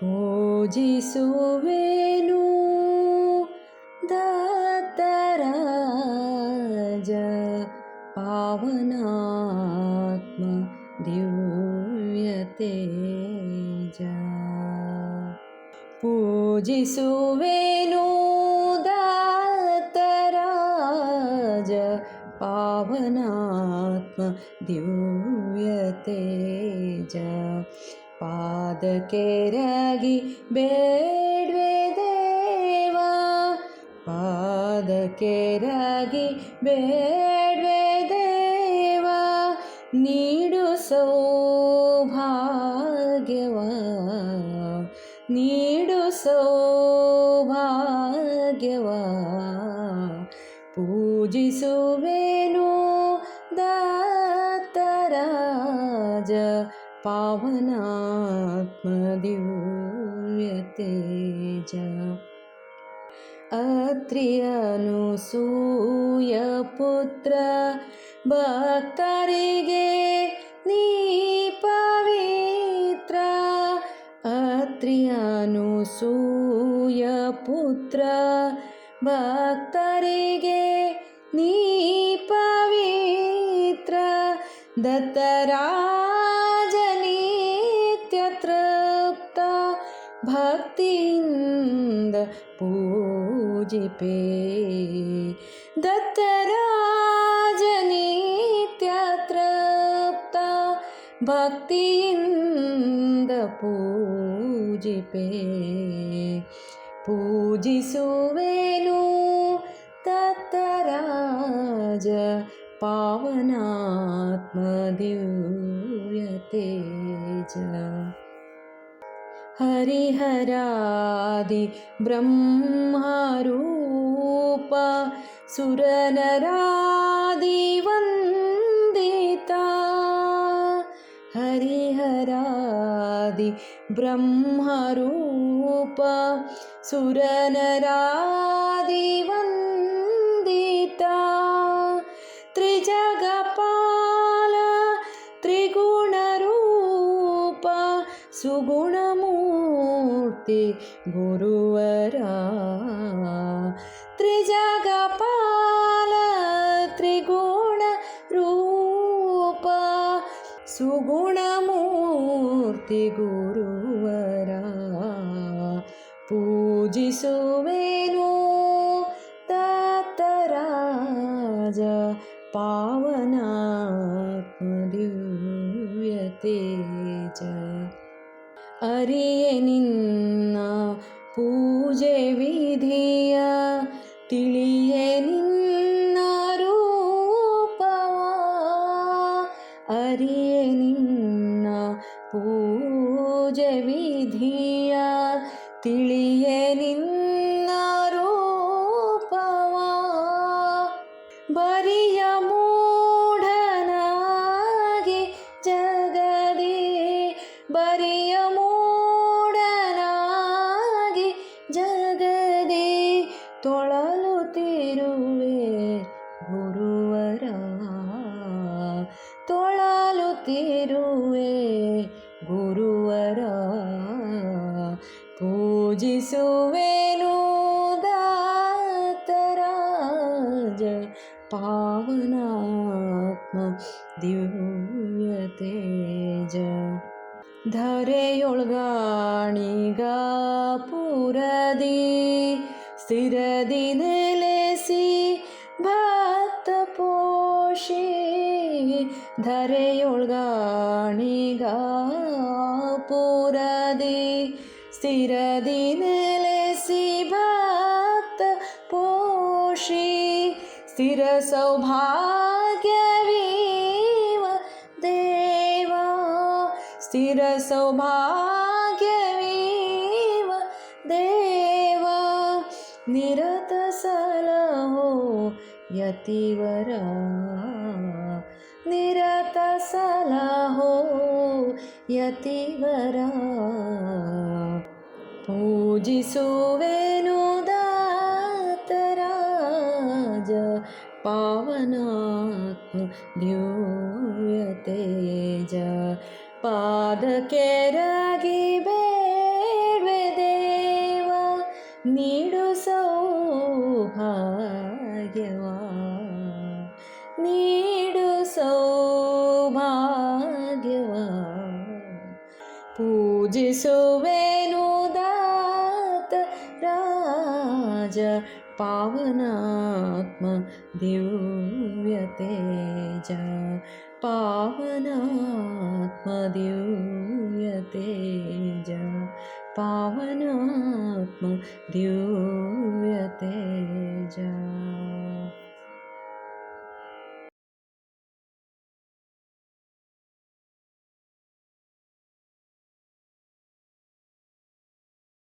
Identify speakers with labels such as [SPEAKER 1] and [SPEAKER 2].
[SPEAKER 1] ಪೂಜಿಸುವೆನು. ದತ್ತರಾಜ ಪಾವನಾತ್ಮ ದಿವ್ಯತೇಜ ಪೂಜಿಸುವೆನು. ದತ್ತರಾಜ ಪಾವನಾತ್ಮ ದಿವ್ಯತೇಜ ಪಾದಕೆರಗಿ ಬೇಡ್ವೆ ದೇವಾ ಪಾದಕೆರಗಿ ಬೇಡ್ವೆ ದೇವಾ ನೀಡು ಸೌಭಾಗ್ಯವ ನೀಡು ಸೌಭಾಗ್ಯವ ಪೂಜಿಸುವೆನು ದತ್ತರಾಜ पावनात्मूयते ज अत्रि अनुसूयपुत्र भक्तारिगे नीपवित्र अत्रि अनुसूयपुत्र भक्तारिगे नीपवित्र दत्तराज भक्तिन्द पूजिपे। दत्तराजनित्य भक्तिन्द पूजिपे। पूजिषु वेणु दत्तराज पावनात्म दुयते हरिहरादि ब्रह्मरूपरनरादिवता हरिहरादि ब्रह्मरूपरनरादिवता त्रिजगपाल त्रिगुणरूपगुण गुरुवरा। त्रिजगपाल त्रिगुणरूपगुणमूर्ति गुरुवरा। पूजिषु मेनो तराज पावनात्म च। ಅರಿಯೆ ನಿನ್ನ ಪೂಜೆ ವಿಧಿಯ ತಿಳಿಯೆ ನಿನ್ನ ರೂಪವ ಅರಿಯೆ ನಿನ್ನ ಪೂಜೆ ವಿಧಿಯ യേശുവേനുദാതരാജ പാവനാത്മ ദിവ്യതേജ. ധരയൊൾഗാണിക പുരതി സ്ഥിരതി നിലസി ഭക്ത പോഷി. ധരയൊൾഗാണിക പുരതി स्थिरदिनले सिभक्तपोषी स्थिर सौभाग्य वीव देवा। स्थिर सौभाग्य वीव देवा। निरतसलो यतिवर। निरतसलो यतिवर। पूजिसो वेणु दराज पादकेरगि बेड्वे देव नीडु सौभाग्यवा नी पूजिसुवेनु दात राज पावनात्म दिव्यतेज पावनात्म दिव्यतेज पावनात्म दिव्य